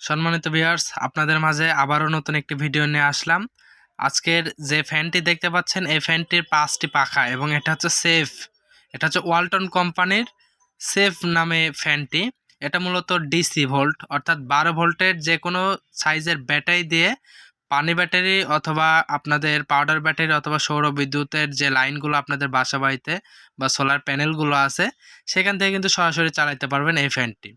সম্মানিত ভিউয়ার্স আপনাদের মাঝে আবারও নতুন একটি ভিডিও নিয়ে আসলাম। আজকের যে ফ্যানটি দেখতে পাচ্ছেন, এই ফ্যানটির পাঁচটি পাখা এবং এটা হচ্ছে সেফ এটা হচ্ছে ওয়ালটন কোম্পানির সেফ নামে ফ্যানটি এটা মূলত ডিসি ভোল্ট অর্থাৎ বারো ভোল্টের যে কোনো সাইজের ব্যাটারি দিয়ে পানি ব্যাটারি অথবা আপনাদের পাউডার ব্যাটারি অথবা সৌর বিদ্যুতের যে লাইনগুলো আপনাদের বাসা বাড়িতে বা সোলার প্যানেলগুলো আছে, সেখান থেকে কিন্তু সরাসরি চালাতে পারবেন এই ফ্যানটি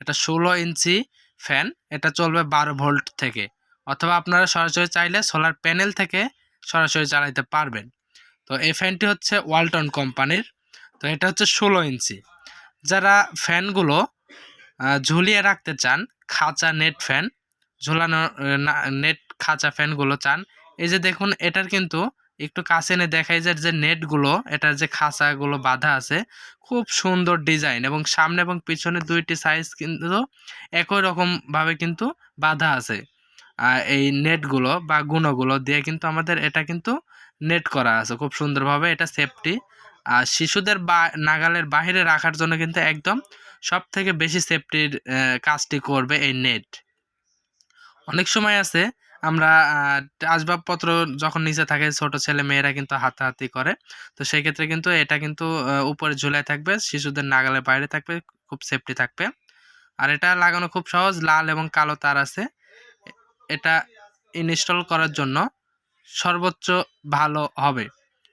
এটা ষোলো ইঞ্চি ফ্যান এটা চলবে বারো ভোল্ট থেকে। অথবা আপনারা সরাসরি চাইলে সোলার প্যানেল থেকে সরাসরি চালাতে পারবেন। তো এই ফ্যানটি হচ্ছে ওয়ালটন কোম্পানির। তো এটা হচ্ছে ষোলো ইঞ্চি। যারা ফ্যানগুলো ঝুলিয়ে রাখতে চান, খাঁচা নেট ফ্যান ঝুলানো নেট খাঁচা ফ্যানগুলো চান, এই যে দেখুন, এটার কিন্তু একটু কাছে এনে দেখাই যায় যে নেটগুলো এটার যে খাঁচাগুলো বাঁধা আছে খুব সুন্দর ডিজাইন এবং সামনে এবং পিছনে দুইটি সাইজ কিন্তু একই রকম ভাবে কিন্তু বাঁধা আছে। এই নেটগুলো বা গুণগুলো দিয়ে কিন্তু আমাদের এটা কিন্তু নেট করা আছে খুব সুন্দরভাবে, এটা সেফটি আর শিশুদের বা, নাগালের বাইরে রাখার জন্য কিন্তু একদম সব থেকে বেশি সেফটির কাজটি করবে এই নেট অনেক সময় আছে আমরা আসবাবপত্র যখন নিচে থাকে ছোট ছেলে মেয়েরা কিন্তু হাতাহাতি করে। তো সেই ক্ষেত্রে কিন্তু এটা কিন্তু উপরে ঝুলাই থাকবে, শিশুদের নাগালের বাইরে থাকবে, খুব সেফটি থাকবে। আর এটা লাগানো খুব সহজ, লাল এবং কালো তার আছে। এটা ইনস্টল করার জন্য সর্বোচ্চ ভালো হবে।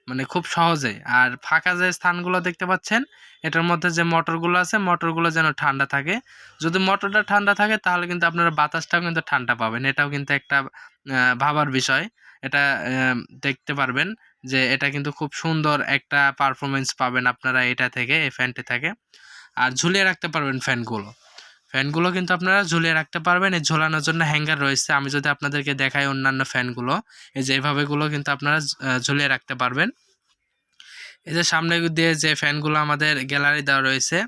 মানে খুব সহজে আর ফাঁকা যে স্থানগুলো দেখতে পাচ্ছেন, এটার মধ্যে যে মোটরগুলো আছে, মোটরগুলো যেন ঠান্ডা থাকে। যদি মোটরটা ঠান্ডা থাকে, তাহলে কিন্তু আপনারা বাতাসটাও কিন্তু ঠান্ডা পাবেন। এটাও কিন্তু একটা ভাবার বিষয়। এটা দেখতে পারবেন যে এটা কিন্তু খুব সুন্দর একটা পারফরমেন্স পাবেন আপনারা এটা থেকে, এই ফ্যানটি থেকে। আর ঝুলিয়ে রাখতে পারবেন ফ্যানগুলো ফ্যানগুলো কিন্তু আপনারা ঝুলিয়ে রাখতে পারবেন। এই ঝোলানোর জন্য হ্যাঙ্গার রয়েছে। আমি যদি আপনাদেরকে দেখাই অন্যান্য ফ্যানগুলো, এই যে এইভাবেগুলো কিন্তু আপনারা ঝুলিয়ে রাখতে পারবেন। এই যে সামনে দিয়ে যে ফ্যানগুলো আমাদের গ্যালারি দেওয়া রয়েছে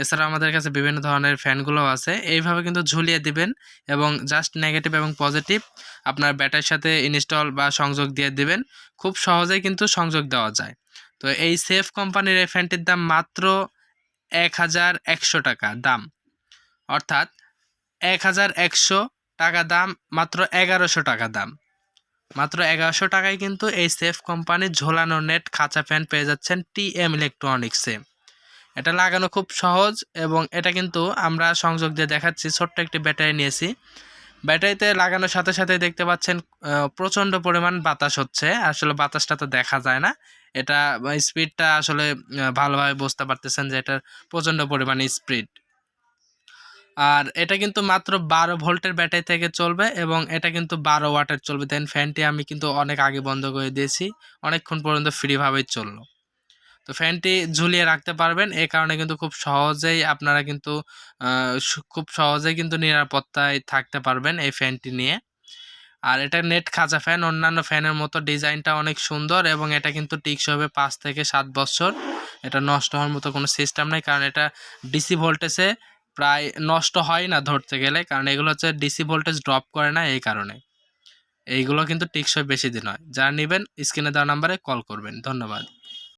এছাড়া আমাদের কাছে বিভিন্ন ধরনের ফ্যানগুলো আছে। এইভাবে কিন্তু ঝুলিয়ে দিবেন এবং জাস্ট নেগেটিভ এবং পজিটিভ আপনার ব্যাটারির সাথে ইনস্টল বা সংযোগ দিয়ে দিবেন। খুব সহজেই কিন্তু সংযোগ দেওয়া যায়। তো এই সেফ কোম্পানির এই ফ্যানটির দাম মাত্র এক হাজার একশো টাকা দাম। অর্থাৎ এক হাজার একশো টাকা দাম, মাত্র এগারোশো টাকা দাম। মাত্র এগারোশো টাকায় কিন্তু এই সেফ কোম্পানির ঝোলানো নেট, খাঁচা ফ্যান পেয়ে যাচ্ছেন টি এম ইলেকট্রনিক্সে। এটা লাগানো খুব সহজ এবং এটা কিন্তু আমরা সংযোগ দিয়ে দেখাচ্ছি, ছোট্ট একটি ব্যাটারি নিয়েছি। ব্যাটারিতে লাগানোর সাথে সাথে দেখতে পাচ্ছেন প্রচণ্ড পরিমাণ বাতাস হচ্ছে। আসলে বাতাসটা তো দেখা যায় না। এটা স্পিডটা আসলে ভালোভাবে বুঝতে পারতেছেন যে এটার প্রচণ্ড পরিমাণ স্পিড আর এটা কিন্তু মাত্র বারো ভোল্টের ব্যাটারি থেকে চলবে এবং এটা কিন্তু বারো ওয়াটের চলবে। দেন ফ্যানটি আমি কিন্তু অনেক আগে বন্ধ করে দিয়েছি, অনেকক্ষণ পর্যন্ত ফ্রিভাবেই চলল। তো ফ্যানটি ঝুলিয়ে রাখতে পারবেন, এ কারণে কিন্তু খুব সহজেই আপনারা কিন্তু খুব সহজেই কিন্তু নিরাপত্তায় থাকতে পারবেন এই ফ্যানটি নিয়ে। আর এটা নেট খাঁচা ফ্যান অন্যান্য ফ্যানের মতো ডিজাইনটা অনেক সুন্দর এবং এটা কিন্তু টিকস হবে পাঁচ থেকে সাত বছর। এটা নষ্ট হওয়ার মতো কোনো সিস্টেম নেই, কারণ এটা ডিসি ভোল্টেজে প্রায় নষ্ট হয় না ধরতে গেলে, কারণ এগুলো হচ্ছে ডিসি ভোল্টেজ ড্রপ করে না এই কারণে। এইগুলো কিন্তু টিকসই বেশি দিন হয়। যারা নেবেন স্ক্রিনে দেওয়া নাম্বারে কল করবেন। ধন্যবাদ।